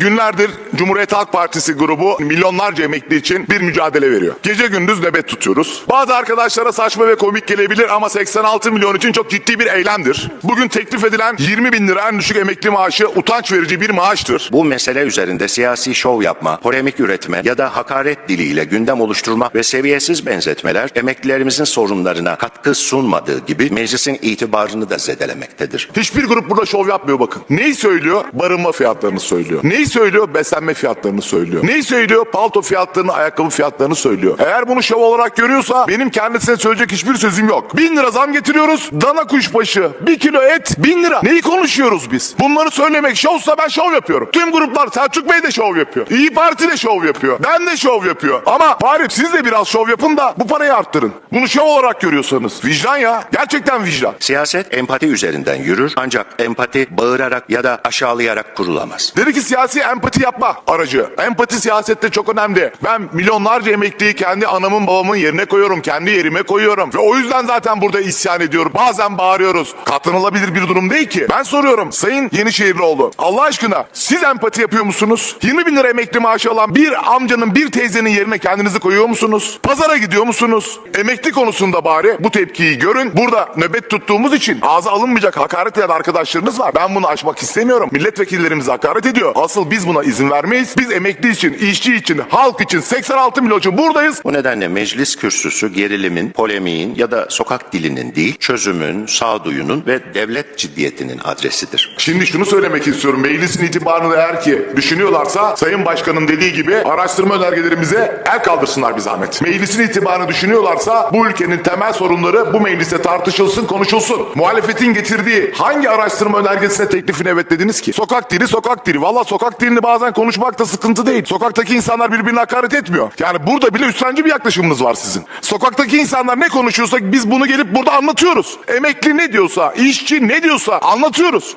Günlerdir Cumhuriyet Halk Partisi grubu milyonlarca emekli için bir mücadele veriyor. Gece gündüz nöbet tutuyoruz. Bazı arkadaşlara saçma ve komik gelebilir ama 86 milyon için çok ciddi bir eylemdir. Bugün teklif edilen 20 bin lira en düşük emekli maaşı utanç verici bir maaştır. Bu mesele üzerinde siyasi şov yapma, polemik üretme ya da hakaret diliyle gündem oluşturma ve seviyesiz benzetmeler emeklilerimizin sorunlarına katkı sunmadığı gibi meclisin itibarını da zedelemektedir. Hiçbir grup burada şov yapmıyor bakın. Neyi söylüyor? Barınma fiyatlarını söylüyor. Neyi söylüyor? Beslenme fiyatlarını söylüyor. Neyi söylüyor? Palto fiyatlarını, ayakkabı fiyatlarını söylüyor. Eğer bunu şov olarak görüyorsa benim kendisine söyleyecek hiçbir sözüm yok. Bin lira zam getiriyoruz. Dana kuşbaşı, bir kilo et, bin lira. Neyi konuşuyoruz biz? Bunları söylemek şovsa ben şov yapıyorum. Tüm gruplar Selçuk Bey de şov yapıyor. İyi Parti de şov yapıyor. Ben de şov yapıyor. Ama bari siz de biraz şov yapın da bu parayı arttırın. Bunu şov olarak görüyorsanız. Vicdan ya. Gerçekten vicdan. Siyaset empati üzerinden yürür ancak empati bağırarak ya da aşağılayarak kurulamaz. Dedi ki siyasi empati yapma aracı. Empati siyasette çok önemli. Ben milyonlarca emekliyi kendi anamın babamın yerine koyuyorum. Kendi yerime koyuyorum. Ve o yüzden zaten burada isyan ediyorum. Bazen bağırıyoruz. Katlanılabilir bir durum değil ki. Ben soruyorum Sayın Yenişehirlioğlu. Allah aşkına siz empati yapıyor musunuz? 20 bin lira emekli maaşı alan bir amcanın bir teyzenin yerine kendinizi koyuyor musunuz? Pazara gidiyor musunuz? Emekli konusunda bari bu tepkiyi görün. Burada nöbet tuttuğumuz için ağza alınmayacak hakaret eden arkadaşlarınız var. Ben bunu aşmak istemiyorum. Milletvekillerimiz hakaret ediyor. Asıl biz buna izin vermeyiz. Biz emekli için, işçi için, halk için, 86 milyon için buradayız. Bu nedenle meclis kürsüsü gerilimin, polemiğin ya da sokak dilinin değil, çözümün, sağduyunun ve devlet ciddiyetinin adresidir. Şimdi şunu söylemek istiyorum. Meclisin itibarını eğer ki düşünüyorlarsa Sayın Başkan'ın dediği gibi araştırma önergelerimize el kaldırsınlar bir zahmet. Meclisin itibarını düşünüyorlarsa bu ülkenin temel sorunları bu mecliste tartışılsın, konuşulsun. Muhalefetin getirdiği hangi araştırma önergesine teklifine evet dediniz ki? Sokak dili, sokak dili. Valla sokak dilini bazen konuşmakta sıkıntı değil. Sokaktaki insanlar birbirine hakaret etmiyor. Yani burada bile üstlenci bir yaklaşımınız var sizin. Sokaktaki insanlar ne konuşuyorsa biz bunu gelip burada anlatıyoruz. Emekli ne diyorsa, işçi ne diyorsa anlatıyoruz.